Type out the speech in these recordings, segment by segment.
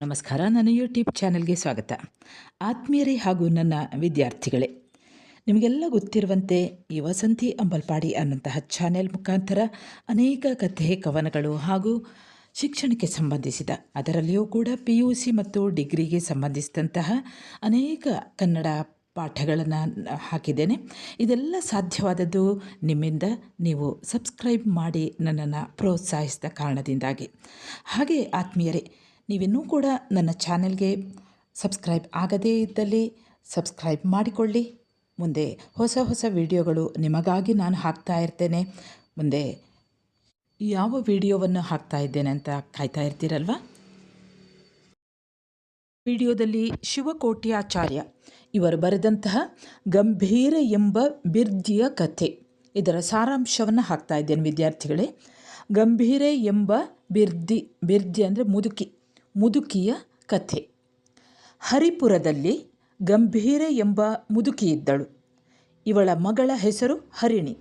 ನಮಸ್ಕಾರ, ನನ್ನ ಯೂಟ್ಯೂಬ್ ಚಾನೆಲ್ಗೆ ಸ್ವಾಗತ. ಆತ್ಮೀಯರೇ ಹಾಗೂ ನನ್ನ ವಿದ್ಯಾರ್ಥಿಗಳೇ, ನಿಮಗೆಲ್ಲ ಗೊತ್ತಿರುವಂತೆ ಈ ವಸಂತಿ ಅಂಬಲ್ಪಾಡಿ ಅನ್ನಂತಹ ಚಾನೆಲ್ ಮುಖಾಂತರ ಅನೇಕ ಕಥೆ, ಕವನಗಳು ಹಾಗೂ ಶಿಕ್ಷಣಕ್ಕೆ ಸಂಬಂಧಿಸಿದ, ಅದರಲ್ಲಿಯೂ ಕೂಡ ಪಿ ಯು ಸಿ ಮತ್ತು ಡಿಗ್ರಿಗೆ ಸಂಬಂಧಿಸಿದಂತಹ ಅನೇಕ ಕನ್ನಡ ಪಾಠಗಳನ್ನು ಹಾಕಿದ್ದೇನೆ. ಇದೆಲ್ಲ ಸಾಧ್ಯವಾದದ್ದು ನಿಮ್ಮಿಂದ ನೀವು ಸಬ್ಸ್ಕ್ರೈಬ್ ಮಾಡಿ ನನ್ನನ್ನು ಪ್ರೋತ್ಸಾಹಿಸಿದ ಕಾರಣದಿಂದಾಗಿ. ಹಾಗೆ ಆತ್ಮೀಯರೇ ನೀವಿನ್ನೂ ಕೂಡ ನನ್ನ ಚಾನೆಲ್ಗೆ ಸಬ್ಸ್ಕ್ರೈಬ್ ಆಗದೇ ಇದ್ದಲ್ಲಿ ಸಬ್ಸ್ಕ್ರೈಬ್ ಮಾಡಿಕೊಳ್ಳಿ. ಮುಂದೆ ಹೊಸ ಹೊಸ ವಿಡಿಯೋಗಳು ನಿಮಗಾಗಿ ನಾನು ಹಾಕ್ತಾ ಇರ್ತೇನೆ. ಮುಂದೆ ಯಾವ ವಿಡಿಯೋವನ್ನು ಹಾಕ್ತಾ ಇದ್ದೇನೆ ಅಂತ ಕಾಯ್ತಾ ಇರ್ತೀರಲ್ವ? ವಿಡಿಯೋದಲ್ಲಿ ಶಿವಕೋಟ್ಯಾಚಾರ್ಯ, ಇವರು ಬರೆದಂತಹ ಗಂಭೀರ ಎಂಬ ಬಿರ್ಜಿಯ ಕಥೆ. ಇದರ ಸಾರಾಂಶವನ್ನು ಹಾಕ್ತಾ ಇದ್ದೇನೆ ವಿದ್ಯಾರ್ಥಿಗಳೇ. ಗಂಭೀರ ಎಂಬ ಬಿರ್ದಿ ಬಿರ್ದಿ ಅಂದರೆ ಮುದುಕಿ. ಮುದುಕಿಯ ಕಥೆ. ಹರಿಪುರದಲ್ಲಿ ಗಂಭೀರ ಎಂಬ ಮುದುಕಿಯಿದ್ದಳು ಇವಳ ಮಗಳ ಹೆಸರು ಹರಿಣಿ.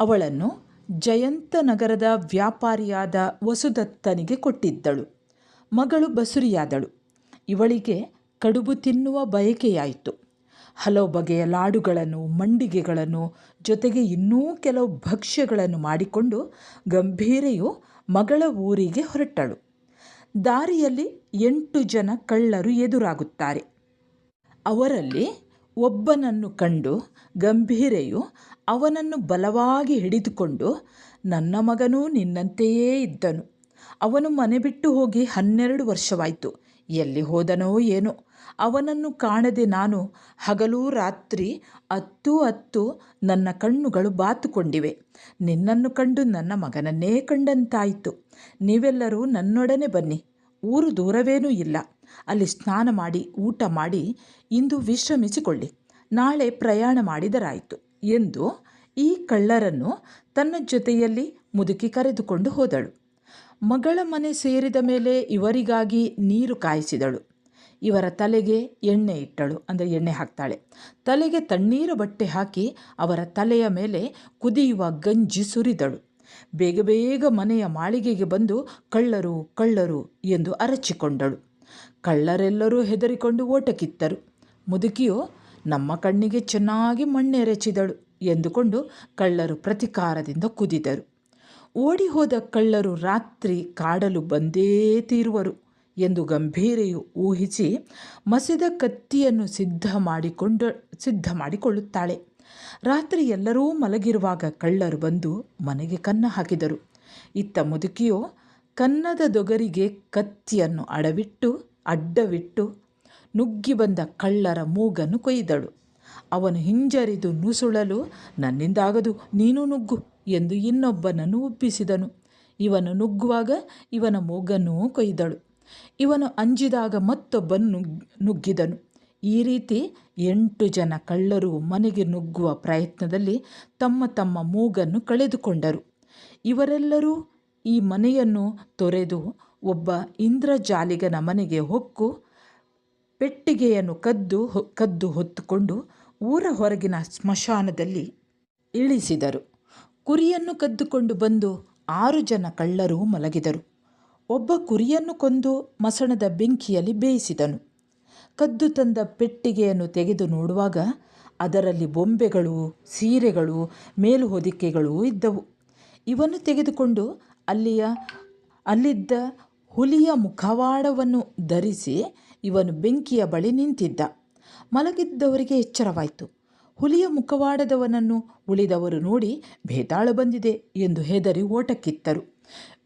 ಅವಳನ್ನು ಜಯಂತನಗರದ ವ್ಯಾಪಾರಿಯಾದ ವಸುದತ್ತನಿಗೆ ಕೊಟ್ಟಿದ್ದಳು. ಮಗಳು ಬಸುರಿಯಾದಳು. ಇವಳಿಗೆ ಕಡುಬು ತಿನ್ನುವ ಬಯಕೆಯಾಯಿತು. ಹಲವು ಬಗೆಯ ಲಾಡುಗಳನ್ನು, ಮಂಡಿಗೆಗಳನ್ನು, ಜೊತೆಗೆ ಇನ್ನೂ ಕೆಲವು ಭಕ್ಷ್ಯಗಳನ್ನು ಮಾಡಿಕೊಂಡು ಗಂಭೀರೆಯು ಮಗಳ ಊರಿಗೆ ಹೊರಟಳು. ದಾರಿಯಲ್ಲಿ ಎಂಟು ಜನ ಕಳ್ಳರು ಎದುರಾಗುತ್ತಾರೆ. ಅವರಲ್ಲಿ ಒಬ್ಬನನ್ನು ಕಂಡು ಗಂಭೀರೆಯು ಅವನನ್ನು ಬಲವಾಗಿ ಹಿಡಿದುಕೊಂಡು, ನನ್ನ ಮಗನೂ ನಿನ್ನಂತೆಯೇ ಇದ್ದನು. ಅವನು ಮನೆ ಬಿಟ್ಟು ಹೋಗಿ ಹನ್ನೆರಡು ವರ್ಷವಾಯಿತು. ಎಲ್ಲಿ ಹೋದನೋ ಏನೋ. ಅವನನ್ನು ಕಾಣದೆ ನಾನು ಹಗಲು ರಾತ್ರಿ ಅತ್ತು ಅತ್ತು ನನ್ನ ಕಣ್ಣುಗಳು ಬಾತುಕೊಂಡಿವೆ. ನಿನ್ನನ್ನು ಕಂಡು ನನ್ನ ಮಗನನ್ನೇ ಕಂಡಂತಾಯಿತು. ನೀವೆಲ್ಲರೂ ನನ್ನೊಡನೆ ಬನ್ನಿ. ಊರು ದೂರವೇನೂ ಇಲ್ಲ. ಅಲ್ಲಿ ಸ್ನಾನ ಮಾಡಿ, ಊಟ ಮಾಡಿ ಇಂದು ವಿಶ್ರಮಿಸಿಕೊಳ್ಳಿ. ನಾಳೆ ಪ್ರಯಾಣ ಮಾಡಿದರಾಯಿತು ಎಂದು ಈ ಕಳ್ಳರನ್ನು ತನ್ನ ಜೊತೆಯಲ್ಲಿ ಮುದುಕಿ ಕರೆದುಕೊಂಡು ಹೋದಳು. ಮಗಳ ಮನೆ ಸೇರಿದ ಮೇಲೆ ಇವರಿಗಾಗಿ ನೀರು ಕಾಯಿಸಿದಳು. ಇವರ ತಲೆಗೆ ಎಣ್ಣೆ ಇಟ್ಟಳು ಅಂದರೆ ಎಣ್ಣೆ ಹಾಕ್ತಾಳೆ. ತಲೆಗೆ ತಣ್ಣೀರು ಬಟ್ಟೆ ಹಾಕಿ ಅವರ ತಲೆಯ ಮೇಲೆ ಕುದಿಯುವ ಗಂಜಿ ಸುರಿದಳು. ಬೇಗ ಬೇಗ ಮನೆಯ ಮಾಳಿಗೆಗೆ ಬಂದು ಕಳ್ಳರು ಕಳ್ಳರು ಎಂದು ಅರಚಿಕೊಂಡಳು. ಕಳ್ಳರೆಲ್ಲರೂ ಹೆದರಿಕೊಂಡು ಓಟಕ್ಕಿತ್ತರು. ಮುದುಕಿಯು, ನಮ್ಮ ಕಣ್ಣಿಗೆ ಚೆನ್ನಾಗಿ ಮಣ್ಣೆರೆಚಿದಳು ಎಂದುಕೊಂಡು ಕಳ್ಳರು ಪ್ರತಿಕಾರದಿಂದ ಕುದಿದರು. ಓಡಿ ಹೋದ ಕಳ್ಳರು ರಾತ್ರಿ ಕಾಡಲು ಬಂದೇ ತೀರುವರು. ಎಂದು ಗಂಭೀರೆಯು ಊಹಿಸಿ ಮಸಿದ ಕತ್ತಿಯನ್ನು ಸಿದ್ಧ ಮಾಡಿಕೊಂಡು, ಸಿದ್ಧ ಮಾಡಿಕೊಳ್ಳುತ್ತಾಳೆ. ರಾತ್ರಿ ಎಲ್ಲರೂ ಮಲಗಿರುವಾಗ ಕಳ್ಳರು ಬಂದು ಮನೆಗೆ ಕನ್ನ ಹಾಕಿದರು. ಇತ್ತ ಮುದುಕಿಯು ಕನ್ನದ ದೊಗರಿಗೆ ಕತ್ತಿಯನ್ನು ಅಡವಿಟ್ಟು, ಅಡ್ಡವಿಟ್ಟು ನುಗ್ಗಿ ಬಂದ ಕಳ್ಳರ ಮೂಗನ್ನು ಕೊಯ್ದಳು. ಅವನು ಹಿಂಜರಿದು ನುಸುಳಲು, ನನ್ನಿಂದಾಗದು ನೀನು ನುಗ್ಗು ಎಂದು ಇನ್ನೊಬ್ಬನನ್ನು ಒಪ್ಪಿಸಿದನು. ಇವನು ನುಗ್ಗುವಾಗ ಇವನ ಮೂಗನ್ನೂ ಕೊಯ್ದಳು. ಇವನು ಅಂಜಿದಾಗ ಮತ್ತೊಬ್ಬನು ನುಗ್ಗಿದನು. ಈ ರೀತಿ ಎಂಟು ಜನ ಕಳ್ಳರು ಮನೆಗೆ ನುಗ್ಗುವ ಪ್ರಯತ್ನದಲ್ಲಿ ತಮ್ಮ ತಮ್ಮ ಮೂಗನ್ನು ಕಳೆದುಕೊಂಡರು. ಇವರೆಲ್ಲರೂ ಈ ಮನೆಯನ್ನು ತೊರೆದು ಒಬ್ಬ ಇಂದ್ರಜಾಲಿಗನ ಮನೆಗೆ ಹೊಕ್ಕು, ಪೆಟ್ಟಿಗೆಯನ್ನು ಕದ್ದು ಕದ್ದು ಹೊತ್ತುಕೊಂಡು ಊರ ಹೊರಗಿನ ಸ್ಮಶಾನದಲ್ಲಿ ಇಳಿಸಿದರು. ಕುರಿಯನ್ನು ಕದ್ದುಕೊಂಡು ಬಂದು ಆರು ಜನ ಕಳ್ಳರು ಮಲಗಿದರು. ಒಬ್ಬ ಕುರಿಯನ್ನು ಕೊಂದು ಮಸಣದ ಬೆಂಕಿಯಲ್ಲಿ ಬೇಯಿಸಿದನು. ಕದ್ದು ತಂದ ಪೆಟ್ಟಿಗೆಯನ್ನು ತೆಗೆದು ನೋಡುವಾಗ ಅದರಲ್ಲಿ ಬೊಂಬೆಗಳು, ಸೀರೆಗಳು ಮೇಲು ಹೊದಿಕೆಗಳೂ ಇದ್ದವು. ಇವನ್ನು ತೆಗೆದುಕೊಂಡು ಅಲ್ಲಿಯ, ಅಲ್ಲಿದ್ದ ಹುಲಿಯ ಮುಖವಾಡವನ್ನು ಧರಿಸಿ ಇವನು ಬೆಂಕಿಯ ಬಳಿ ನಿಂತಿದ್ದ. ಮಲಗಿದ್ದವರಿಗೆ ಎಚ್ಚರವಾಯಿತು. ಹುಲಿಯ ಮುಖವಾಡದವನನ್ನು ಉಳಿದವರು ನೋಡಿ ಭೇತಾಳ ಬಂದಿದೆ ಎಂದು ಹೆದರಿ ಓಟಕ್ಕಿತ್ತರು.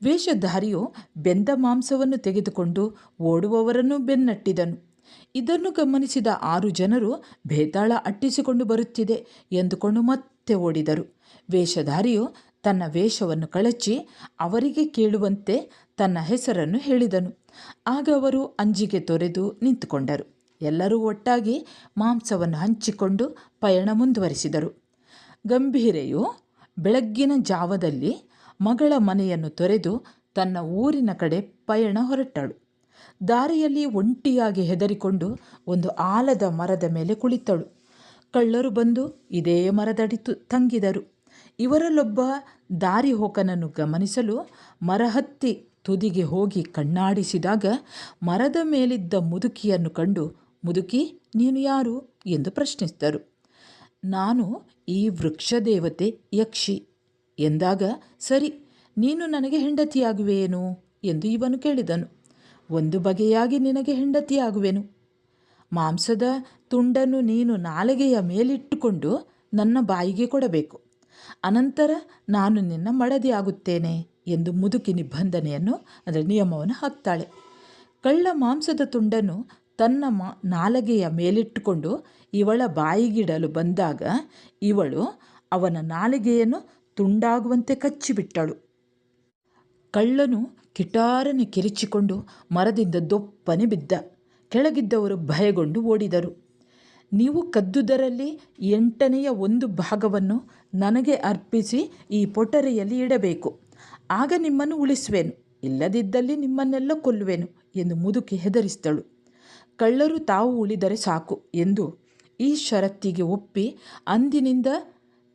ವೇಷಧಾರಿಯು ಬೆಂದ ಮಾಂಸವನ್ನು ತೆಗೆದುಕೊಂಡು ಓಡುವವರನ್ನು ಬೆನ್ನಟ್ಟಿದನು. ಇದನ್ನು ಗಮನಿಸಿದ ಆರು ಜನರು ಭೇತಾಳ ಅಟ್ಟಿಸಿಕೊಂಡು ಬರುತ್ತಿದೆ ಎಂದುಕೊಂಡು ಮತ್ತೆ ಓಡಿದರು. ವೇಷಧಾರಿಯು ತನ್ನ ವೇಷವನ್ನು ಕಳಚಿ ಅವರಿಗೆ ಕೇಳುವಂತೆ ತನ್ನ ಹೆಸರನ್ನು ಹೇಳಿದನು. ಆಗ ಅವರು ಅಂಜಿಗೆ ತೊರೆದು ನಿಂತುಕೊಂಡರು. ಎಲ್ಲರೂ ಒಟ್ಟಾಗಿ ಮಾಂಸವನ್ನು ಹಂಚಿಕೊಂಡು ಪಯಣ ಮುಂದುವರಿಸಿದರು. ಗಂಭೀರೆಯು ಬೆಳಗ್ಗಿನ ಜಾವದಲ್ಲಿ ಮಗಳ ಮನೆಯನ್ನು ತೊರೆದು ತನ್ನ ಊರಿನ ಕಡೆ ಪಯಣ ಹೊರಟಳು. ದಾರಿಯಲ್ಲಿ ಒಂಟಿಯಾಗಿ ಹೆದರಿಕೊಂಡು ಒಂದು ಆಲದ ಮರದ ಮೇಲೆ ಕುಳಿತಳು. ಕಳ್ಳರು ಬಂದು ಇದೇ ಮರದಡಿ ತಂಗಿದರು. ಇವರಲ್ಲೊಬ್ಬ ದಾರಿ ಹೋಕನನ್ನು ಗಮನಿಸಲು ಮರಹತ್ತಿ ತುದಿಗೆ ಹೋಗಿ ಕಣ್ಣಾಡಿಸಿದಾಗ ಮರದ ಮೇಲಿದ್ದ ಮುದುಕಿಯನ್ನು ಕಂಡು, ಮುದುಕಿ, ನೀನು ಯಾರು? ಎಂದು ಪ್ರಶ್ನಿಸಿದರು. ನಾನು ಈ ವೃಕ್ಷದೇವತೆ ಯಕ್ಷಿ. ಎಂದಾಗ, ಸರಿ, ನೀನು ನನಗೆ ಹೆಂಡತಿಯಾಗುವೆಯೇನು ಎಂದು ಇವನು ಕೇಳಿದನು. ಒಂದು ಬಗೆಯಾಗಿ ನಿನಗೆ ಹೆಂಡತಿಯಾಗುವೆನು. ಮಾಂಸದ ತುಂಡನ್ನು ನೀನು ನಾಲಿಗೆಯ ಮೇಲಿಟ್ಟುಕೊಂಡು ನನ್ನ ಬಾಯಿಗೆ ಕೊಡಬೇಕು. ಅನಂತರ ನಾನು ನಿನ್ನ ಮಡದಿಯಾಗುತ್ತೇನೆ ಎಂದು ಮುದುಕಿ ನಿಬಂಧನೆಯನ್ನು ಅದರ ನಿಯಮವನ್ನು ಹಾಕ್ತಾಳೆ. ಕಳ್ಳ ಮಾಂಸದ ತುಂಡನ್ನು ತನ್ನ ಮಾ, ನಾಲಗೆಯ ಮೇಲಿಟ್ಟುಕೊಂಡು ಇವಳ ಬಾಯಿಗಿಡಲು ಬಂದಾಗ, ಇವಳು ಅವನ ನಾಲಿಗೆಯನ್ನು ತುಂಡಾಗುವಂತೆ ಕಚ್ಚಿಬಿಟ್ಟಳು. ಕಳ್ಳನು ಕಿಟಾರನೆ ಕಿರಿಚಿಕೊಂಡು ಮರದಿಂದ ದೊಪ್ಪನೆ ಬಿದ್ದ. ಕೆಳಗಿದ್ದವರು ಭಯಗೊಂಡು ಓಡಿದರು. ನೀವು ಕದ್ದುದರಲ್ಲಿ ಎಂಟನೆಯ ಒಂದು ಭಾಗವನ್ನು ನನಗೆ ಅರ್ಪಿಸಿ ಈ ಪೊಟರೆಯಲ್ಲಿ ಇಡಬೇಕು. ಆಗ ನಿಮ್ಮನ್ನು ಉಳಿಸುವೆನು. ಇಲ್ಲದಿದ್ದಲ್ಲಿ ನಿಮ್ಮನ್ನೆಲ್ಲ ಕೊಲ್ಲುವೆನು ಎಂದು ಮುದುಕಿ ಹೆದರಿಸಿದಳು. ಕಳ್ಳರು ತಾವು ಉಳಿದರೆ ಸಾಕು ಎಂದು ಈ ಷರತ್ತಿಗೆ ಒಪ್ಪಿ ಅಂದಿನಿಂದ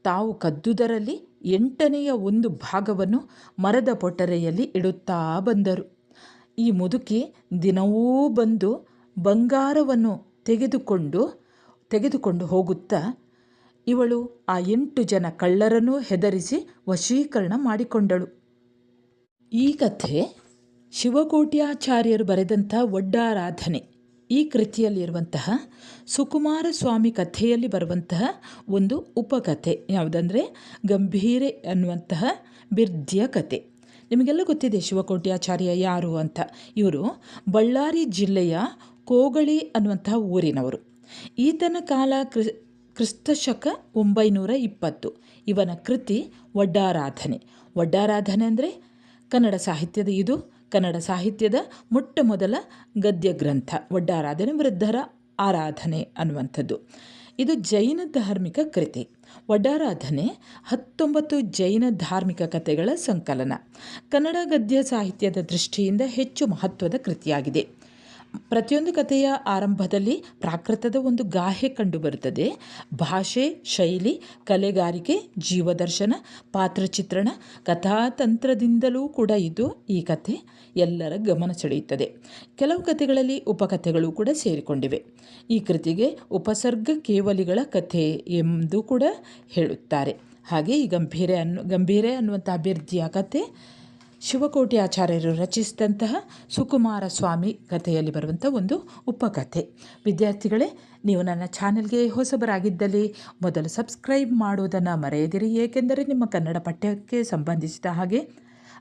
ತಾವು ಕದ್ದುದರಲ್ಲಿ ಎಂಟನೆಯ ಒಂದು ಭಾಗವನ್ನು ಮರದ ಪೊಟರೆಯಲ್ಲಿ ಇಡುತ್ತಾ ಬಂದರು. ಈ ಮುದುಕಿ ದಿನವೂ ಬಂದು ಬಂಗಾರವನ್ನು ತೆಗೆದುಕೊಂಡು ತೆಗೆದುಕೊಂಡು ಹೋಗುತ್ತಾ, ಇವಳು ಆ ಎಂಟು ಜನ ಕಳ್ಳರನ್ನೂ ಹೆದರಿಸಿ ವಶೀಕರಣ ಮಾಡಿಕೊಂಡಳು. ಈ ಕಥೆ ಶಿವಕೋಟ್ಯಾಚಾರ್ಯರು ಬರೆದಂಥ ಒಡ್ಡಾರಾಧನೆ ಈ ಕೃತಿಯಲ್ಲಿರುವಂತಹ ಸುಕುಮಾರ ಸ್ವಾಮಿ ಕಥೆಯಲ್ಲಿ ಬರುವಂತಹ ಒಂದು ಉಪಕಥೆ. ಯಾವುದಂದರೆ ಗಂಭೀರೆ ಅನ್ನುವಂತಹ ಬಿರ್ದ್ಯ ಕತೆ ನಿಮಗೆಲ್ಲ ಗೊತ್ತಿದೆ ಶಿವಕೋಟ್ಯಾಚಾರ್ಯ ಯಾರು ಅಂತ. ಇವರು ಬಳ್ಳಾರಿ ಜಿಲ್ಲೆಯ ಕೋಗಳಿ ಅನ್ನುವಂತಹ ಊರಿನವರು. ಈತನ ಕಾಲ ಕ್ರಿ, ಕ್ರಿಸ್ತಶಕ ಒಂಬೈನೂರ ಇಪ್ಪತ್ತು. ಇವನ ಕೃತಿ ಒಡ್ಡಾರಾಧನೆ ಒಡ್ಡಾರಾಧನೆ ಅಂದರೆ ಕನ್ನಡ ಸಾಹಿತ್ಯದ ಇದು, ಕನ್ನಡ ಸಾಹಿತ್ಯದ ಮೊಟ್ಟ ಮೊದಲ ಗದ್ಯ ಗ್ರಂಥ ಒಡ್ಡಾರಾಧನೆ ವೃದ್ಧರ ಆರಾಧನೆ ಅನ್ನುವಂಥದ್ದು. ಇದು ಜೈನ ಧಾರ್ಮಿಕ ಕೃತಿ. ಒಡ್ಡಾರಾಧನೆ ಹತ್ತೊಂಬತ್ತು ಜೈನ ಧಾರ್ಮಿಕ ಕಥೆಗಳ ಸಂಕಲನ. ಕನ್ನಡ ಗದ್ಯ ಸಾಹಿತ್ಯದ ದೃಷ್ಟಿಯಿಂದ ಹೆಚ್ಚು ಮಹತ್ವದ ಕೃತಿಯಾಗಿದೆ. ಪ್ರತಿಯೊಂದು ಕಥೆಯ ಆರಂಭದಲ್ಲಿ ಪ್ರಾಕೃತದ ಒಂದು ಗಾಹೆ ಕಂಡುಬರುತ್ತದೆ. ಭಾಷೆ, ಶೈಲಿ, ಕಲೆಗಾರಿಕೆ, ಜೀವದರ್ಶನ, ಪಾತ್ರಚಿತ್ರಣ, ಕಥಾತಂತ್ರದಿಂದಲೂ ಕೂಡ ಇದು ಈ ಕಥೆ ಎಲ್ಲರ ಗಮನ ಸೆಳೆಯುತ್ತದೆ. ಕೆಲವು ಕಥೆಗಳಲ್ಲಿ ಉಪಕಥೆಗಳು ಕೂಡ ಸೇರಿಕೊಂಡಿವೆ. ಈ ಕೃತಿಗೆ ಉಪಸರ್ಗ ಕೇವಲಿಗಳ ಕಥೆ ಎಂದು ಕೂಡ ಹೇಳುತ್ತಾರೆ. ಹಾಗೆ ಈ ಗಂಭೀರೆ ಅನ್ನು ಗಂಭೀರೆ ಅನ್ನುವಂಥ ಅಭ್ಯರ್ಥಿಯ ಕಥೆ ಶಿವಕೋಟಿ ಆಚಾರ್ಯರು ರಚಿಸಿದಂತಹ ಸುಕುಮಾರ ಸ್ವಾಮಿ ಕಥೆಯಲ್ಲಿ ಬರುವಂಥ ಒಂದು ಉಪಕಥೆ. ವಿದ್ಯಾರ್ಥಿಗಳೇ, ನೀವು ನನ್ನ ಚಾನೆಲ್ಗೆ ಹೊಸಬರಾಗಿದ್ದಲ್ಲಿ ಮೊದಲು ಸಬ್ಸ್ಕ್ರೈಬ್ ಮಾಡುವುದನ್ನು ಮರೆಯದಿರಿ, ಏಕೆಂದರೆ ನಿಮ್ಮ ಕನ್ನಡ ಪಠ್ಯಕ್ಕೆ ಸಂಬಂಧಿಸಿದ ಹಾಗೆ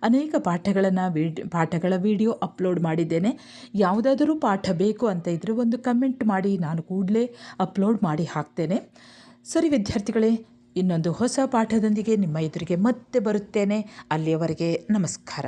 ಅನೇಕ ಪಾಠಗಳನ್ನು ವಿಡ್, ಪಾಠಗಳ ವಿಡಿಯೋ ಅಪ್ಲೋಡ್ ಮಾಡಿದ್ದೇನೆ. ಯಾವುದಾದರೂ ಪಾಠ ಬೇಕು ಅಂತ ಇದ್ದರೆ ಒಂದು ಕಮೆಂಟ್ ಮಾಡಿ, ನಾನು ಕೂಡಲೇ ಅಪ್ಲೋಡ್ ಮಾಡಿ ಹಾಕ್ತೇನೆ. ಸರಿ ವಿದ್ಯಾರ್ಥಿಗಳೇ ಇನ್ನೊಂದು ಹೊಸ ಪಾಠದೊಂದಿಗೆ ನಿಮ್ಮ ಎದುರಿಗೆ ಮತ್ತೆ ಬರುತ್ತೇನೆ. ಅಲ್ಲಿಯವರೆಗೆ ನಮಸ್ಕಾರ.